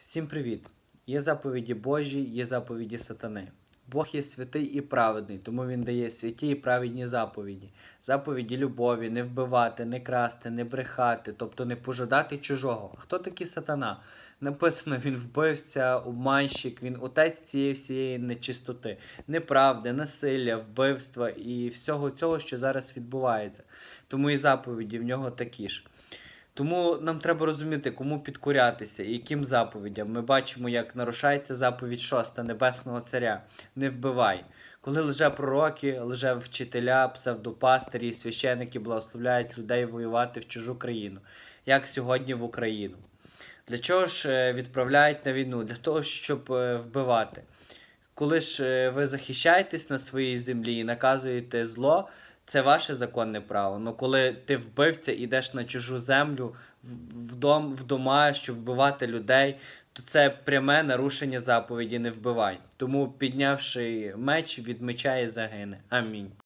Всім привіт! Є заповіді Божі, є заповіді сатани. Бог є святий і праведний, тому Він дає святі і праведні заповіді. Заповіді любові, не вбивати, не красти, не брехати, тобто не пожадати чужого. А хто такий сатана? Написано, він вбився, обманщик, він отець цієї всієї нечистоти, неправди, насилля, вбивства і всього цього, що зараз відбувається. Тому і заповіді в нього такі ж. Тому нам треба розуміти, кому підкорятися і яким заповідям. Ми бачимо, як нарушається заповідь шоста Небесного Царя не вбивай. Коли лже пророки, лже вчителя, псевдопастирі священики благословляють людей воювати в чужу країну, як сьогодні в Україну. Для чого ж е, відправляють на війну? Для того, щоб е, вбивати. Коли ж е, ви захищаєтесь на своїй землі і наказуєте зло, це ваше законне право. Ну коли ти вбивця, ідеш на чужу землю, в- вдома, щоб вбивати людей, то це пряме нарушення заповіді не вбивай. Тому піднявши меч, від меча і загине. Амінь.